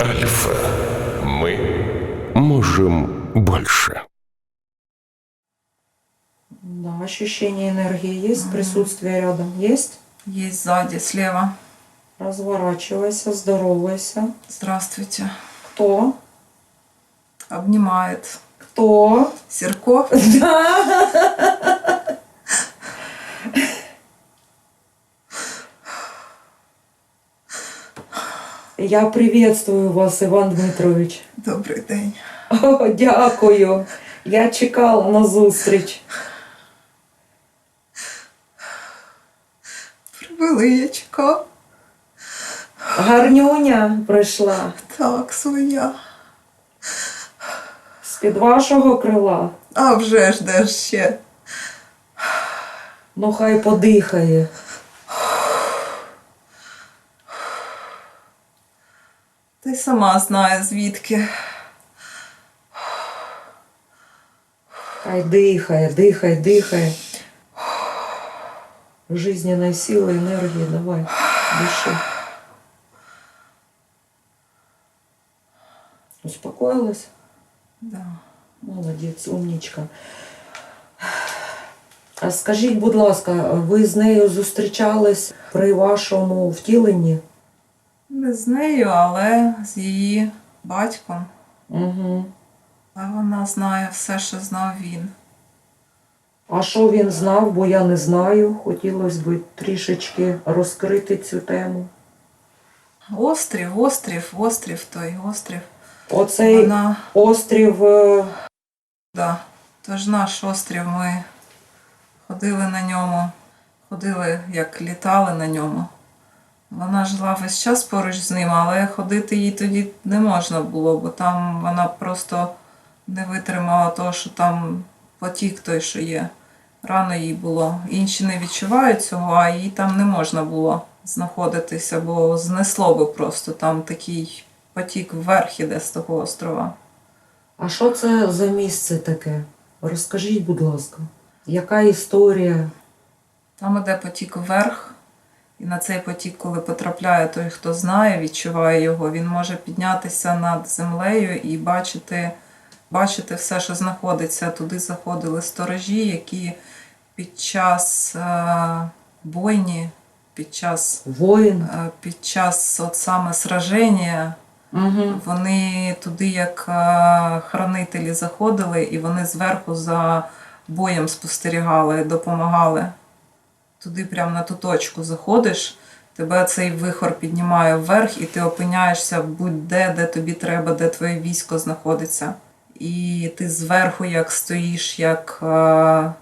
Альфа. Мы можем больше. Да, ощущение энергии есть, присутствие рядом есть. Есть сзади, слева. Разворачивайся, здоровайся. Здравствуйте. Кто? Обнимает. Кто? Серко. Я приветствую вас, Іван Дмитрович. Добрий день. О, дякую. Я чекала на зустріч. Привели, я чекав. Гарнюня прийшла Так, своя. з-під вашого крила. А вже ж де ж ще. Ну хай подихає. Ти сама знає звідки. Хай дихає, дихає, дихає. Жизненной силы, энергии, давай, дыши. Успокоилась? Да. Молодець, умнічка. А скажіть, будь ласка, ви з нею зустрічались при вашому втіленні? Не з нею, але з її батьком. Угу. А вона знає все, що знав він. А що він знав, бо я не знаю. Хотілося б трішечки розкрити цю тему. Острів, острів, острів той, острів. Оцей Вона, острів. е, да, тож наш острів, ми ходили на ньому, ходили, як літали на ньому. Вона жила весь час поруч з ним, але ходити їй тоді не можна було, бо там вона просто не витримала того, що там потік той, що є. Рано їй було. Інші не відчувають цього, а їй там не можна було знаходитися, бо знесло би просто там такий потік вверх іде з того острова. А що це за місце таке? Розкажіть, будь ласка, яка історія? Там іде потік вверх, і на цей потік, коли потрапляє той, хто знає, відчуває його, він може піднятися над землею і бачити, бачити все, що знаходиться. Туди заходили сторожі, які під час е, бойні, під час, Воїн? е, під час от саме сраження, Угу. вони туди, як е, хранителі, заходили, і вони зверху за боєм спостерігали, допомагали. Туди прямо на ту точку заходиш, тебе цей вихор піднімає вверх, і ти опиняєшся будь-де, де тобі треба, де твоє військо знаходиться. І ти зверху як стоїш, як, е,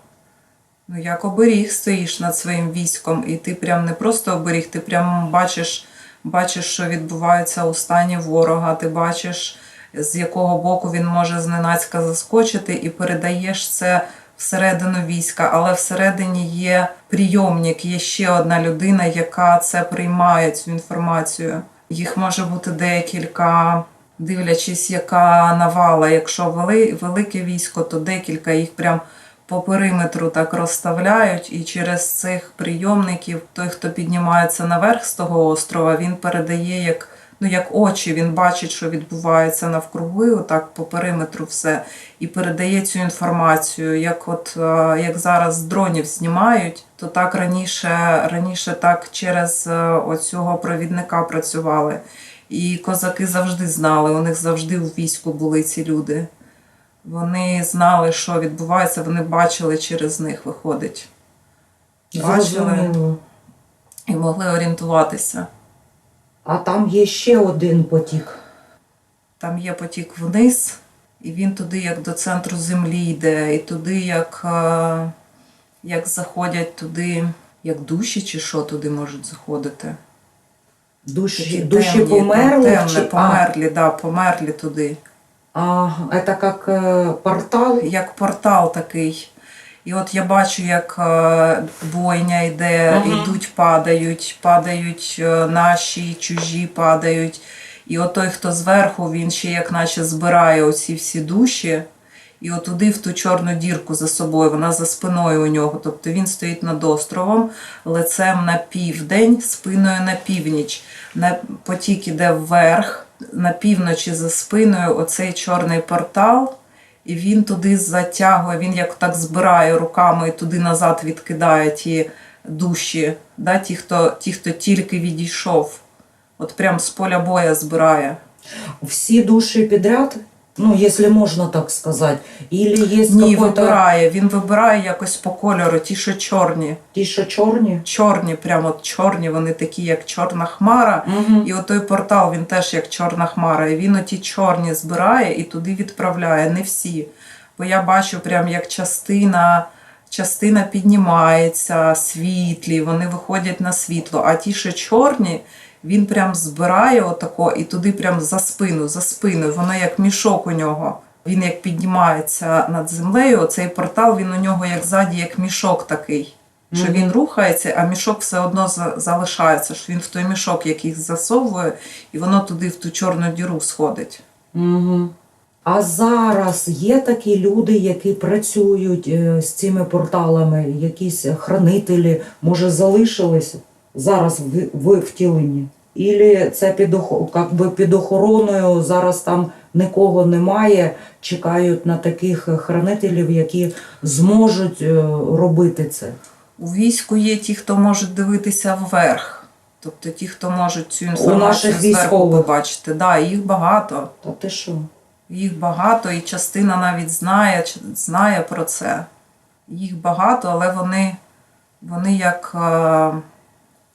ну, як оберіг стоїш над своїм військом, і ти прям не просто оберіг, ти прям бачиш, бачиш, що відбувається у стані ворога, ти бачиш, з якого боку він може зненацька заскочити, і передаєш це всередину війська, але всередині є прийомник, є ще одна людина, яка це приймає цю інформацію. Їх може бути декілька, дивлячись, яка навала. Якщо велике військо, то декілька їх прям по периметру так розставляють, і через цих прийомників той, хто піднімається наверх з того острова, він передає як. Ну, як очі, він бачить, що відбувається навкруги, отак по периметру все, і передає цю інформацію. Як от е, як зараз з дронів знімають, то так раніше, раніше так через е, оцього провідника працювали. І козаки завжди знали, у них завжди у війську були ці люди. Вони знали, що відбувається, вони бачили через них виходить. Бачили Зрозуміло. і могли орієнтуватися. А там є ще один потік. Там є потік вниз, і він туди, як до центру землі йде, і туди, як, е, як заходять туди, як душі чи що туди можуть заходити. Душі, Такі душі темні, померли? Темні, чи... померлі, да, померлі туди. А, ага, це як е, портал. Як портал такий. І от я бачу, як е, бойня йде, Ага. йдуть, падають, падають е, наші, чужі падають. І от той, хто зверху, він ще як наче збирає оці всі душі, і отуди в ту чорну дірку за собою, вона за спиною у нього. Тобто він стоїть над островом, лицем на південь, спиною на північ. На потік іде вверх, на півночі за спиною оцей чорний портал, і він туди затягує, він як так збирає руками і туди назад відкидає ті душі, да, ті, хто, ті, хто тільки відійшов. От прям з поля боя збирає. Всі душі підряд, ну, якщо можна так сказати, или є Ні, вибирає. Він вибирає якось по кольору, ті, що чорні. ті, що чорні? Чорні, прямо от чорні, вони такі, як чорна хмара. Угу. І отой портал він теж як чорна хмара. І він оті чорні збирає і туди відправляє. Не всі. Бо я бачу, прям як частина, частина піднімається, світлі, вони виходять на світло. А ті, що чорні, він прям збирає отако і туди прям за спину, за спину. Воно як мішок у нього. Він як піднімається над землею, оцей портал, він у нього як ззаді, як мішок такий. Що Мгм. він рухається, а мішок все одно за- залишається, що він в той мішок якийсь засовує, і воно туди в ту чорну діру сходить. Угу. А зараз є такі люди, які працюють е, з цими порталами, якісь хранителі, може, залишились зараз в, в втіленні? Ілі це під, как би під охороною, зараз там нікого немає, чекають на таких хранителів, які зможуть е, робити це. У війську є ті, хто можуть дивитися вверх. Тобто ті, хто можуть цю інформацію зверху побачити. Да, їх багато. Та ти що? Їх багато, і частина навіть знає, знає про це. Їх багато, але вони, вони як, е,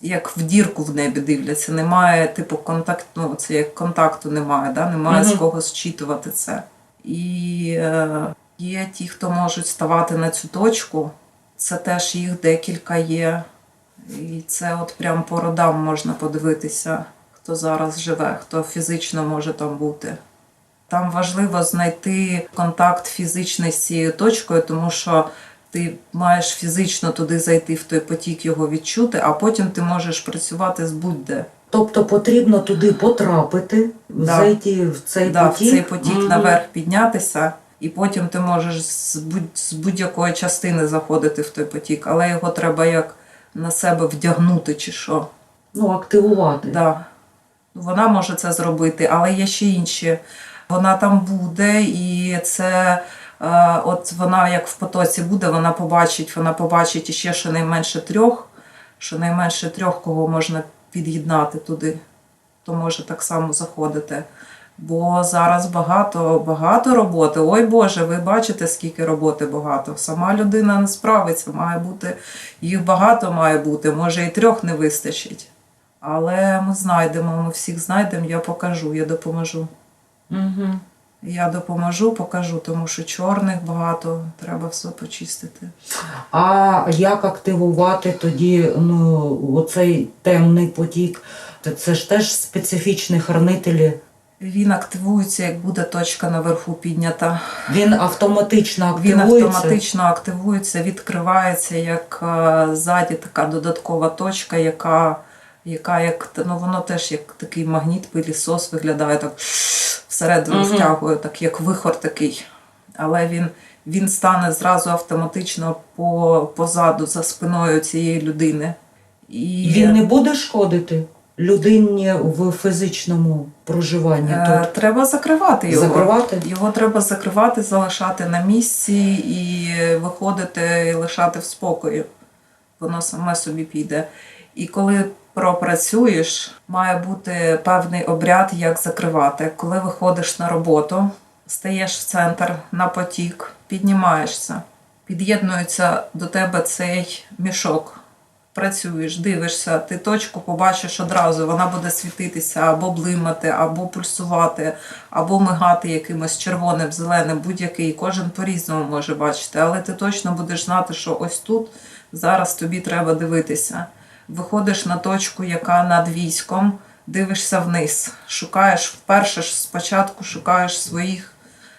як в дірку в небі дивляться. Немає, типу, контакт, ну, це як контакту немає, да? немає з кого зчитувати це. І е, є ті, хто можуть ставати на цю точку. Це теж їх декілька є. І це от прям по родам можна подивитися, хто зараз живе, хто фізично може там бути. Там важливо знайти контакт фізичний з цією точкою, тому що ти маєш фізично туди зайти в той потік, його відчути, а потім ти можеш працювати з будь-де. Тобто потрібно туди потрапити, Да. зайти в цей Да, в цей потік Мгм. наверх піднятися, і потім ти можеш з, будь, з будь-якої частини заходити в той потік, але його треба як на себе вдягнути чи що. Ну, активувати. Да. Вона може це зробити, але є ще інші. Вона там буде, і це от вона як в потоці буде, вона побачить, вона побачить іще щонайменше трьох, щонайменше трьох, кого можна під'єднати туди, то може так само заходити. Бо зараз багато, багато роботи. Ой Боже, ви бачите, скільки роботи багато. Сама людина не справиться, має бути, їх багато має бути, може і трьох не вистачить. Але ми знайдемо, ми всіх знайдемо, я покажу, я допоможу. Угу. Я допоможу, покажу, тому що чорних багато, треба все почистити. А як активувати тоді ну, оцей темний потік? Це- ж теж специфічні хранителі. Він активується, як буде точка наверху піднята. Він автоматично Він активується. автоматично активується, відкривається як е, ззаді така додаткова точка, яка, яка як ну воно теж як такий магніт, пилісос виглядає так всередину Мгм. втягує, так як вихор такий. Але він, він стане зразу автоматично по, позаду, за спиною цієї людини. І Він не буде шкодити людині в фізичному проживанні е, тут. треба закривати його. Закривати? Його треба закривати, залишати на місці і виходити і лишати в спокої. Воно саме собі піде. І коли пропрацюєш, має бути певний обряд, як закривати. Коли виходиш на роботу, стаєш в центр на потік, піднімаєшся, під'єднується до тебе цей мішок. Працюєш, дивишся, ти точку побачиш одразу, вона буде світитися або блимати, або пульсувати, або мигати якимось червоним, зеленим, будь-який. Кожен по-різному може бачити, але ти точно будеш знати, що ось тут зараз тобі треба дивитися. Виходиш на точку, яка над військом, дивишся вниз, шукаєш вперше ж спочатку шукаєш своїх,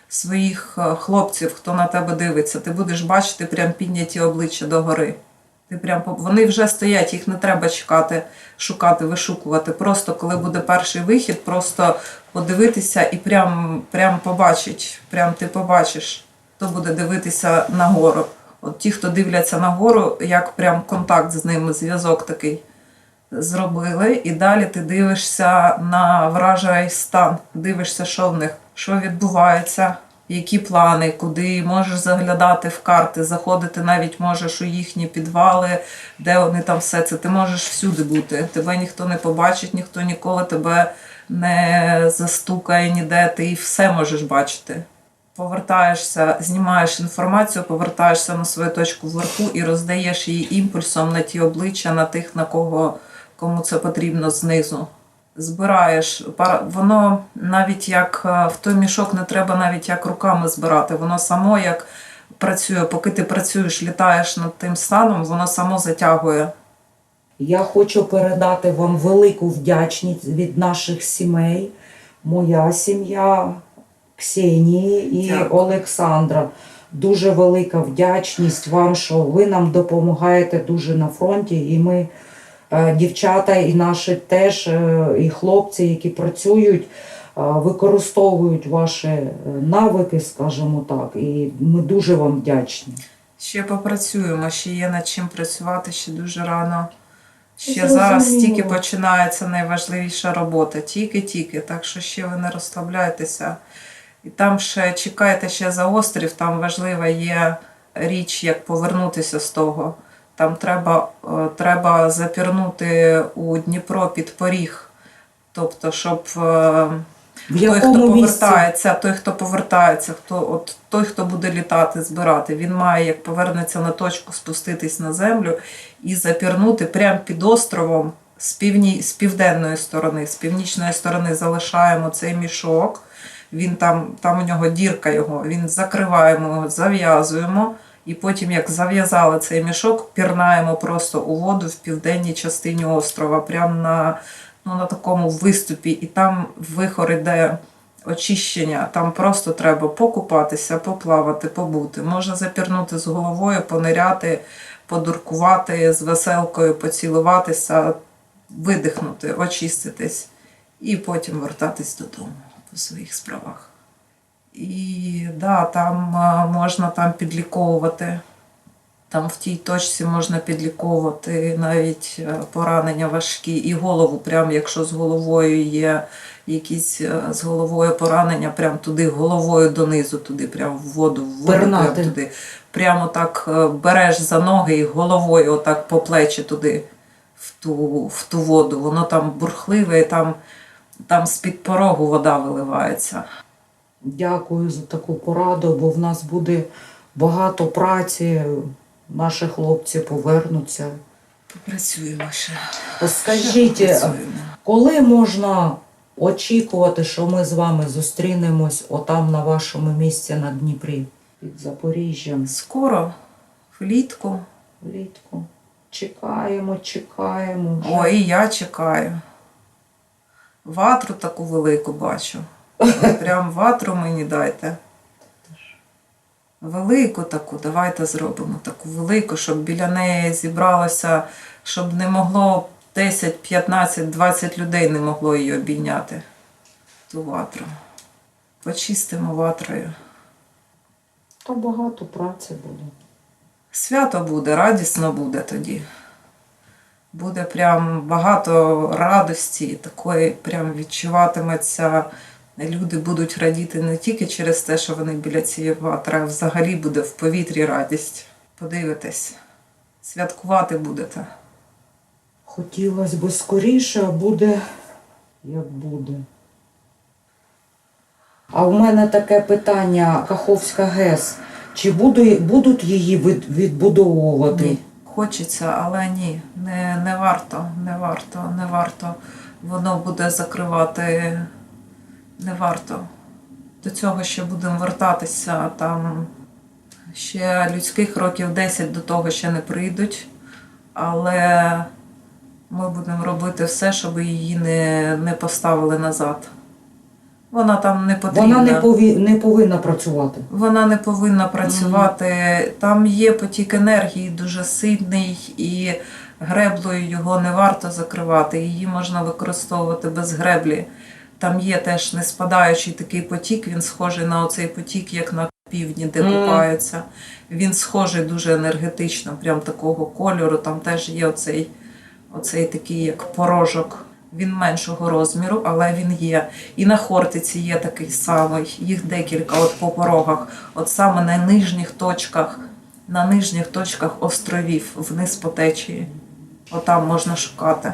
своїх е, хлопців, хто на тебе дивиться. Ти будеш бачити прям підняті обличчя догори. Ти прям вони вже стоять, їх не треба чекати, шукати, вишукувати. Просто коли буде перший вихід, просто подивитися і прям, прям побачить. Прям ти побачиш, хто буде дивитися нагору. От ті, хто дивляться нагору, як прям контакт з ними, зв'язок такий. зробили, і далі ти дивишся на вражий стан, дивишся, що в них, що відбувається, які плани, куди можеш заглядати в карти, заходити навіть можеш у їхні підвали, де вони там все це. Ти можеш всюди бути. Тебе ніхто не побачить, ніхто ніколи тебе не застукає ніде, ти і все можеш бачити. Повертаєшся, знімаєш інформацію, повертаєшся на свою точку вверху і роздаєш її імпульсом на ті обличчя, на тих, на кого кому це потрібно знизу. Збираєш воно навіть як е, в той мішок не треба навіть як руками збирати. Воно само як працює, поки ти працюєш, літаєш над тим станом, воно само затягує. Я хочу передати вам велику вдячність від наших сімей. Моя сім'я Ксенії і Дякую. Олександра. Дуже велика вдячність вам, що ви нам допомагаєте дуже на фронті. І ми, е, дівчата, і наші теж, е, і хлопці, які працюють, е, використовують ваші навики, скажімо так. І ми дуже вам вдячні. Ще попрацюємо, ще є над чим працювати, ще дуже рано. Ще Зрозуміло. зараз тільки починається найважливіша робота, тільки-тільки. Так що ще ви не розслабляйтеся. І там ще чекайте ще за острів, там важлива є річ, як повернутися з того. Там треба, е, треба запірнути у Дніпро під поріг. Тобто, щоб е, В той, хто місці? повертається, той, хто повертається, хто от той, хто буде літати, збирати, він має, як повернеться на точку, спуститись на землю і запірнути прямо під островом з, півні, з південної сторони, з північної сторони залишаємо цей мішок. Він там, там у нього дірка його, він закриваємо його, зав'язуємо. І потім, як зав'язали цей мішок, пірнаємо просто у воду в південній частині острова, прямо на, ну, на такому виступі, і там вихор іде очищення. Там просто треба покупатися, поплавати, побути. Можна запірнути з головою, пониряти, подуркувати з веселкою, поцілуватися, видихнути, очиститись і потім вертатись додому по своїх справах. І да, там е, можна там підліковувати. Там в тій точці можна підліковувати навіть е, поранення важкі і голову, прям якщо з головою є якісь е, з головою поранення, прям туди головою донизу, туди, прям в воду, в воду, прям туди. Прямо так береш за ноги і головою отак по плечі туди, в ту, в ту воду. Воно там бурхливе, і там, там з-під порогу вода виливається. Дякую за таку пораду, бо в нас буде багато праці. Наші хлопці повернуться. Попрацюємо ще. Скажіть, Ще попрацюємо. коли можна очікувати, що ми з вами зустрінемось отам на вашому місці на Дніпрі під Запоріжжям Скоро, влітку. влітку? Чекаємо, чекаємо. Ой, і я чекаю. Ватру таку велику бачу. Прям ватру мені дайте. Велику таку, давайте зробимо таку велику, щоб біля неї зібралося, щоб не могло 10, 15, 20 людей не могло її обійняти. Ту ватру. Почистимо ватрою. То багато праці буде. Свято буде, радісно буде тоді. Буде прям багато радості, такої прям відчуватиметься. Люди будуть радіти не тільки через те, що вони біля цієї ватри, а взагалі буде в повітрі радість. Подивитесь, святкувати будете. Хотілося б скоріше, а буде як буде. А в мене таке питання: Каховська ГЕС. Чи будуть її від- відбудовувати? Ні. Хочеться, але ні, не, не варто, не варто, не варто. Воно буде закривати. Не варто. До цього ще будемо вертатися. Там ще людських років 10 до того ще не прийдуть. Але ми будемо робити все, щоб її не, не поставили назад. Вона там не потрібна. Вона не, пові... не повинна працювати. Вона не повинна працювати. Там є потік енергії дуже сильний, і греблею його не варто закривати. Її можна використовувати без греблі. Там є теж не спадаючий такий потік, він схожий на оцей потік, як на півдні, де купаються. Він схожий дуже енергетично, прям такого кольору. Там теж є оцей оцей такий як порожок. Він меншого розміру, але він є. І на Хортиці є такий самий, їх декілька от по порогах. От саме на нижніх точках, на нижніх точках островів, вниз по течії. Отам можна шукати.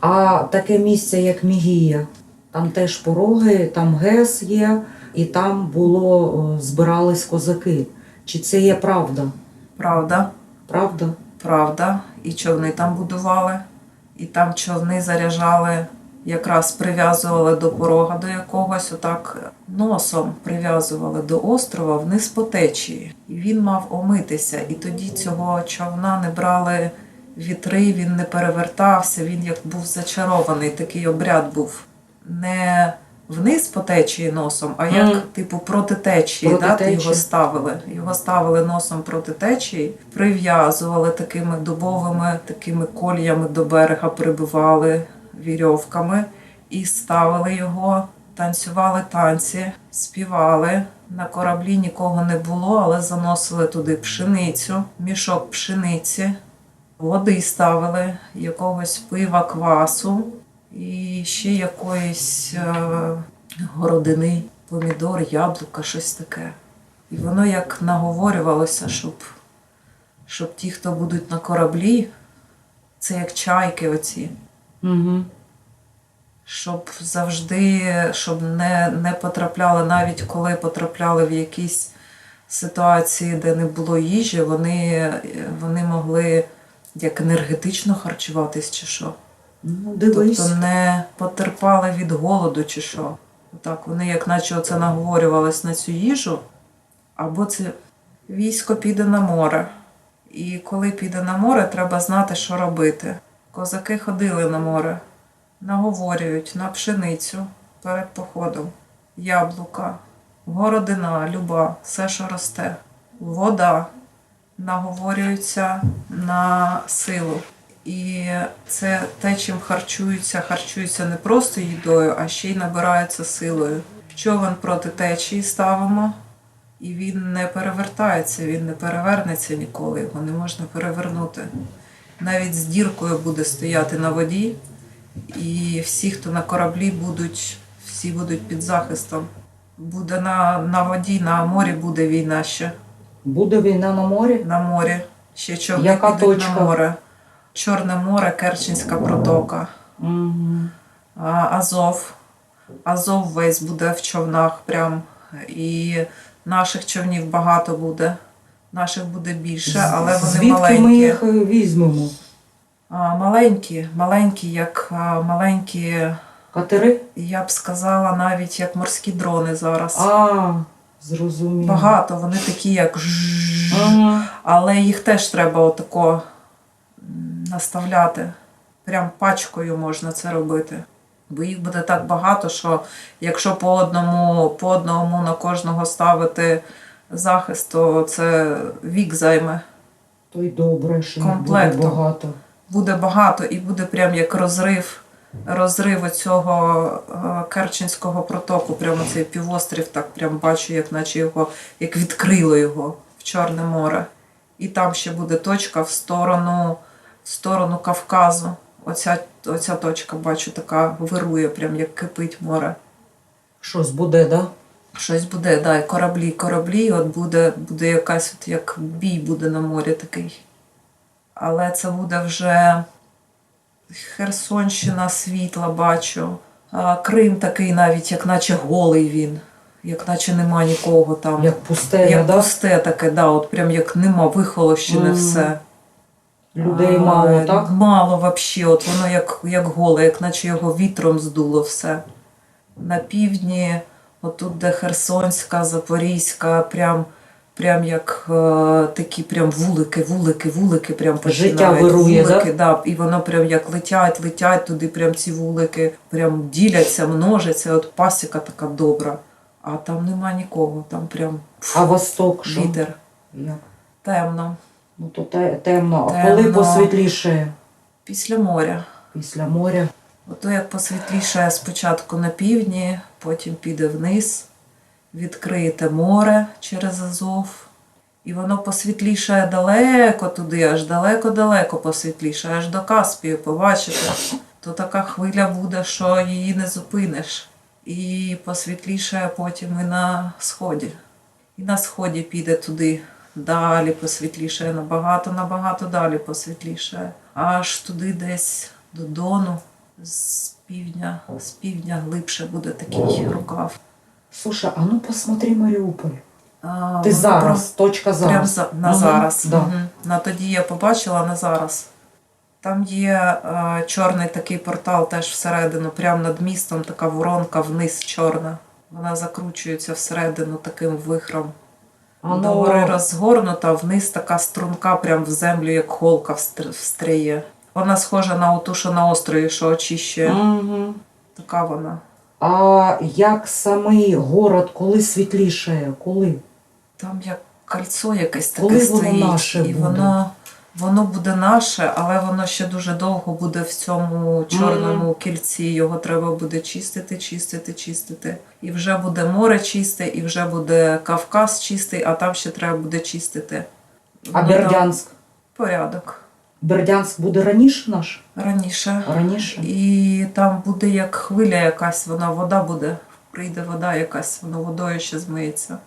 А таке місце, як Мігія, там теж пороги, там ГЕС є, і там було збирались козаки. Чи це є правда? Правда? Правда? Правда, і човни там будували, і там човни заряджали, якраз прив'язували до порога до якогось, отак носом прив'язували до острова вниз по течії. І він мав омитися. І тоді цього човна не брали вітри, він не перевертався, він як був зачарований, такий обряд був. Не вниз по течії носом, а як, Мгм. типу, проти течії, Проти да, ти його ставили. Його ставили носом проти течії, прив'язували такими дубовими такими коліями до берега, прибивали вірьовками і ставили його, танцювали танці, співали. На кораблі нікого не було, але заносили туди пшеницю, мішок пшениці, води ставили, якогось пива, квасу і ще якоїсь е, городини, помідор, яблука, щось таке. І воно як наговорювалося, щоб, щоб ті, хто будуть на кораблі, це як чайки оці, Угу. щоб завжди, щоб не, не потрапляли, навіть коли потрапляли в якісь ситуації, де не було їжі, вони, вони могли як енергетично харчуватись чи що. Ну, дивись. Тобто не потерпали від голоду чи що. Так, вони як наче оце наговорювались на цю їжу, або це військо піде на море. І коли піде на море, треба знати, що робити. Козаки ходили на море, наговорюють на пшеницю перед походом, яблука, городина, люба, все, що росте, вода, наговорюються на силу. І це те, чим харчуються, харчуються не просто їдою, а ще й набираються силою. Човен проти течії ставимо, і він не перевертається, він не перевернеться ніколи, його не можна перевернути. Навіть з діркою буде стояти на воді, і всі, хто на кораблі, будуть, всі будуть під захистом. Буде на, на воді, на морі буде війна ще. Буде війна на морі? На морі. Ще човни Яка підуть точка? на море. Чорне море, Керченська протока. Азов. Азов весь буде в човнах прям. І наших човнів багато буде. Наших буде більше, але вони Звідки маленькі. ми їх е, візьмемо? А, маленькі, маленькі, як а, маленькі, Катери? я б сказала, навіть як морські дрони зараз. А, зрозуміло. Багато, вони такі, як. Ага. Але їх теж треба отако наставляти. Прям пачкою можна це робити. Бо їх буде так багато, що якщо по одному, по одному на кожного ставити захист, то це вік займе. То й добре, що їх буде багато. Буде багато і буде прям як розрив, розрив цього Керченського протоку, прямо цей півострів, так прям бачу, як наче його, як відкрило його в Чорне море. І там ще буде точка в сторону, в сторону Кавказу. Оця, оця точка, бачу, така вирує, прям як кипить море. Щось буде, да? Щось буде, да, і кораблі, кораблі, от буде, буде якась, от як бій буде на морі такий. Але це буде вже Херсонщина світла, бачу. А, Крим такий навіть, як наче голий він, як наче нема нікого там. Як пустеля, як да? пусте таке, да, от прям як нема, вихолощене Мгм. все. Людей А, мало, так? Мало взагалі, от воно як, як голе, як наче його вітром здуло все. На півдні, отут, де Херсонська, Запорізька, прям, прям як е, такі прям вулики, вулики, вулики прям Життя вирує, вулики, да? І воно прям як летять, летять туди, прям ці вулики, прям діляться, множаться, от пасіка така добра. А там нема нікого, там прям фу, А восток що? вітер, Як? темно. Ну то те- темно. А Темно. коли посвітліше Після моря. після моря? Ото як посвітліше спочатку на півдні, потім піде вниз, відкриєте море через Азов, І воно посвітлішає далеко туди, аж далеко-далеко посвітлішає, аж до Каспію, побачите. То така хвиля буде, що її не зупиниш. І посвітлішає потім і на сході. І на сході піде туди далі посвітлішає, набагато, набагато далі посвітлішає. Аж туди десь до Дону, з півдня, з півдня глибше буде такий рукав. Слушай, а ну посмотри Маріуполь. А, Ти воно зараз, точка зараз. Прям за, на Мгм, зараз. Да. Мгм. На тоді я побачила на зараз. Там є е, чорний такий портал теж всередину, прямо над містом така воронка вниз чорна. Вона закручується всередину таким вихром. А До гори ну, розгорнута, вниз така струнка прям в землю, як холка встріє. Вона схожа на оту, що на острові, що очищує. Угу. Така вона. А як самий город, коли світлішає? Коли? Там як кольцо якесь таке Коли воно стоїть. наше і буде? воно, воно буде наше, але воно ще дуже довго буде в цьому чорному кільці. Його треба буде чистити, чистити, чистити. І вже буде море чисте, і вже буде Кавказ чистий, а там ще треба буде чистити. А Ну, Бердянськ? Порядок. Бердянськ буде раніше наш? Раніше. Раніше? І там буде як хвиля якась, вона вода буде. Прийде вода якась, воно водою ще змиється.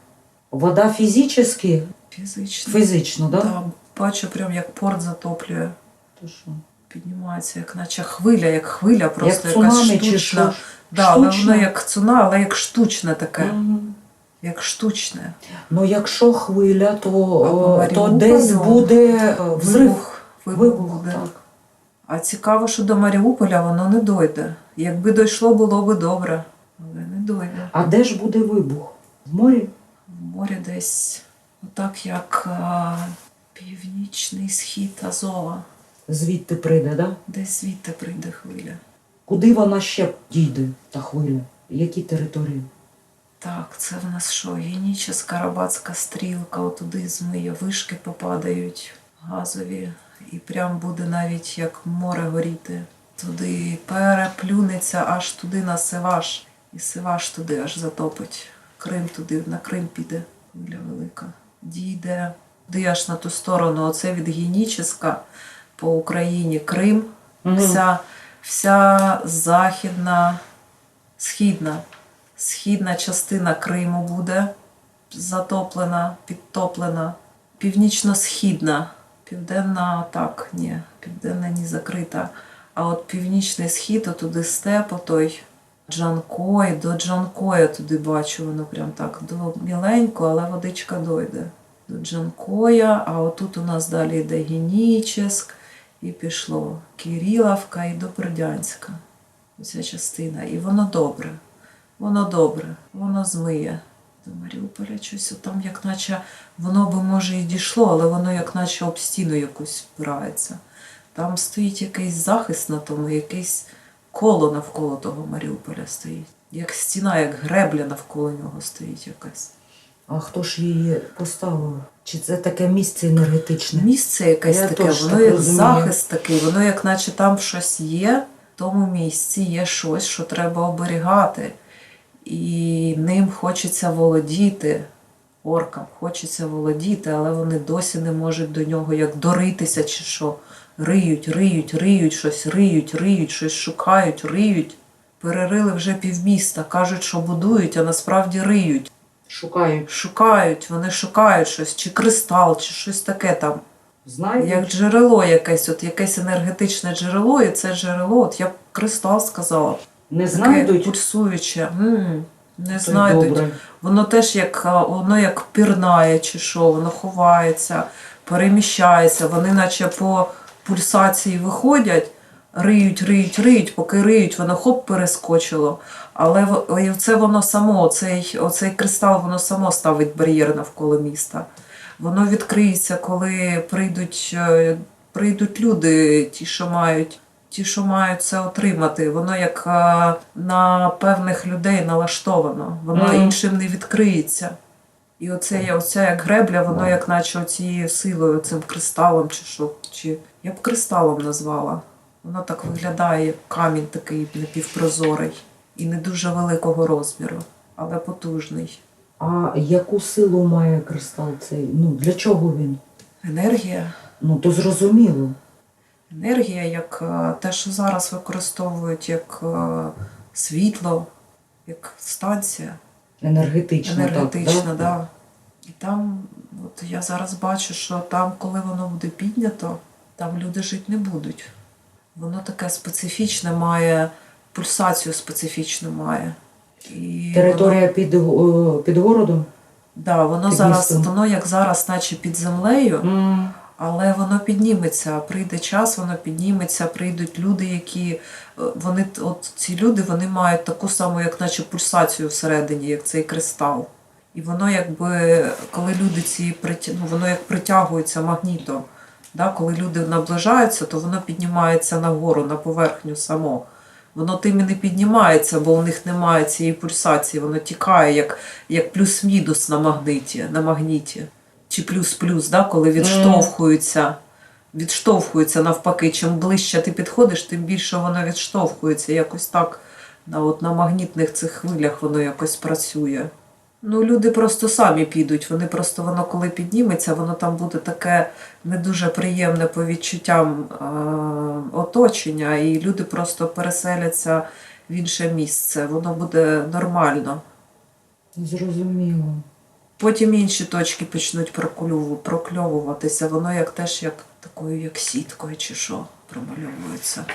Вода фізично, Фізично. фізично, да? Да, бачу, прям як порт затоплює. То що? Піднімається, як наче хвиля, як хвиля, просто як якась цунамі чи що? Да, але Штучна? воно як цуна, але як штучне таке. Мгм. Як штучне. Ну, якщо хвиля, то, то десь буде е, взрив. Вибух. Вибух буде. так. А цікаво, що до Маріуполя воно не дойде. Якби дійшло, було би добре. Але не дойде. А де ж буде вибух? В морі? В морі десь отак, як а, північний схід Азова. Звідти прийде, да? Десь звідти прийде хвиля. Куди вона ще дійде, та хвиля? Які території? Так, це в нас що? Геніческа рабатська стрілка, отуди змиє, вишки попадають газові, і прям буде навіть як море горіти. Туди переплюнеться аж туди на Севаш. І Севаш туди аж затопить. Крим туди, на Крим піде. Хвиля велика. Дійде аж на ту сторону. Оце від Геніческа по Україні Крим. Мгм. Вся, вся західна, східна, східна частина Криму буде затоплена, підтоплена. Північно-східна, південна так, ні, південна не закрита. А от північний схід, туди степ, той Джанкой, до Джанкоя туди бачу, воно прям так до міленько, але водичка дойде. До Джанкоя, а отут у нас далі йде Геніческ, і пішло Кириловка і до Бердянська. Оця частина. І воно добре. Воно добре, воно змиє. До Маріуполя щось там, як наче воно би може і дійшло, але воно як наче об стіну якусь впирається. Там стоїть якийсь захист на тому, якесь коло навколо того Маріуполя стоїть. Як стіна, як гребля навколо нього стоїть якась. А хто ж її поставив? Чи це таке місце енергетичне? Місце якесь Я таке, воно як розумію. захист такий, воно як наче там щось є, в тому місці є щось, що треба оберігати. І ним хочеться володіти. Оркам хочеться володіти, але вони досі не можуть до нього як доритися чи що. Риють, риють, риють щось, риють, риють, щось шукають, риють. Перерили вже півміста, кажуть, що будують, а насправді риють. Шукають. Шукають, вони шукають щось, чи кристал, чи щось таке там. Знаєте? Як джерело якесь, от якесь енергетичне джерело, і це джерело, от я б кристал сказала. Не Таке знайдуть? пульсуюче. М, не То й знайдуть. добре. Воно теж як а, воно як пірнає, чи що, воно ховається, переміщається, вони наче по пульсації виходять, риють, риють, риють, поки риють, воно хоп перескочило. Але це воно само, оцей, оцей кристал, воно само ставить бар'єр навколо міста. Воно відкриється, коли прийдуть, е, прийдуть люди, ті, що мають. Ті, що мають це отримати, воно як е, на певних людей налаштовано, воно Мгм. іншим не відкриється. І оце, оця як гребля, воно як наче цією силою, цим кристалом, чи що, чи я б кристалом назвала. Воно так виглядає, як камінь такий напівпрозорий і не дуже великого розміру, але потужний. А яку силу має кристал цей? Ну, для чого він? Енергія. Ну, то зрозуміло. Енергія, як е, те, що зараз використовують як е, світло, як станція. Енергетично. енергетична, так, да. І там, от я зараз бачу, що там, коли воно буде піднято, там люди жити не будуть. Воно таке специфічне має, пульсацію специфічну має. І Територія під, під городом? да, воно під зараз, містом. воно як зараз, наче під землею, М, але воно підніметься. Прийде час, воно підніметься, прийдуть люди, які е, вони от ці люди вони мають таку саму, як наче пульсацію всередині, як цей кристал. І воно якби, коли люди ці ну, воно як притягується магнітом. Да? Коли люди наближаються, то воно піднімається нагору, на поверхню само. Воно тим і не піднімається, бо у них немає цієї пульсації, воно тікає, як, як плюс-мінус на магниті, на магніті. Чи плюс-плюс, да? коли відштовхуються, відштовхуються навпаки. Чим ближче ти підходиш, тим більше воно відштовхується. Якось так на, от, на магнітних цих хвилях воно якось працює. Ну, люди просто самі підуть. Вони просто воно коли підніметься, воно там буде таке не дуже приємне по відчуттям е- оточення, і люди просто переселяться в інше місце. Воно буде нормально. Зрозуміло. Потім інші точки почнуть прокльовуватися. Воно як теж як такою, як сіткою чи що промальовується.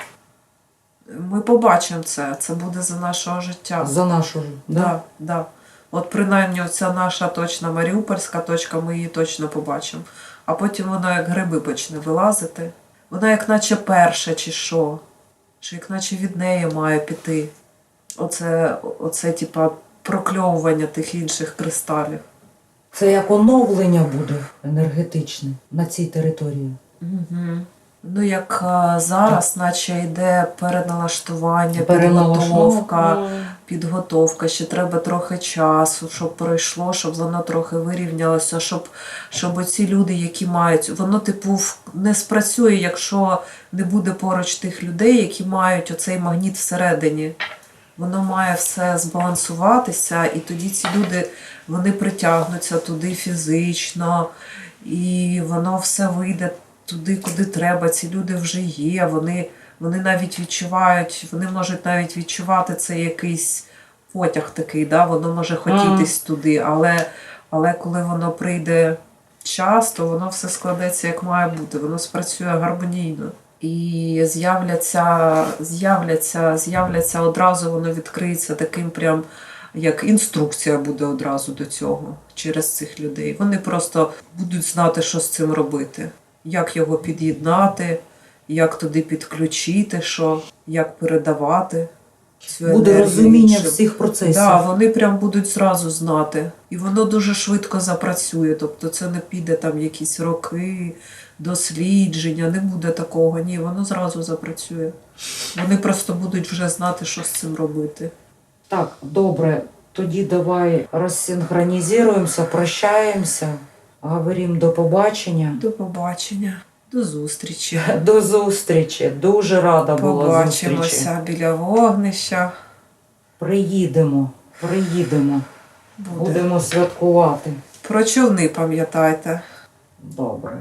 Ми побачимо це. Це буде за нашого життя. За нашу ж. Да? Да, да. От принаймні ця наша точна маріупольська точка, ми її точно побачимо. А потім вона як гриби почне вилазити. Вона як наче перша, чи що. Чи як наче від неї має піти. Оце, оце типа, прокльовування тих інших кристалів. Це як оновлення буде енергетичне на цій території. Угу. Ну, як а, зараз, наче йде переналаштування, Переналаштовка. Підготовка. ще треба трохи часу, щоб пройшло, щоб воно трохи вирівнялося, щоб, щоб ці люди, які мають, воно типу не спрацює, якщо не буде поруч тих людей, які мають оцей магніт всередині. Воно має все збалансуватися, і тоді ці люди вони притягнуться туди фізично, і воно все вийде туди, куди треба. Ці люди вже є. Вони, вони навіть відчувають, вони можуть навіть відчувати це якийсь потяг такий, да? воно може хотітись туди, але, але коли воно прийде час, то воно все складеться як має бути, воно спрацює гармонійно. І з'являться, з'являться, з'являться одразу, воно відкриється таким прям, як інструкція буде одразу до цього через цих людей. Вони просто будуть знати, що з цим робити, як його під'єднати, як туди підключити, що, як передавати. Цю Буде енергію розуміння іншим. всіх процесів. Да, вони прям будуть зразу знати. І воно дуже швидко запрацює. Тобто це не піде там якісь роки, дослідження, не буде такого. Ні, воно зразу запрацює. Вони просто будуть вже знати, що з цим робити. Так, добре. Тоді давай розсинхронізуємося, прощаємося, говоримо до побачення. До побачення, до зустрічі. До зустрічі. Дуже рада була зустрічі. Побачимося біля вогнища. Приїдемо, приїдемо. Буде. Будемо святкувати. Про човни пам'ятайте. Добре.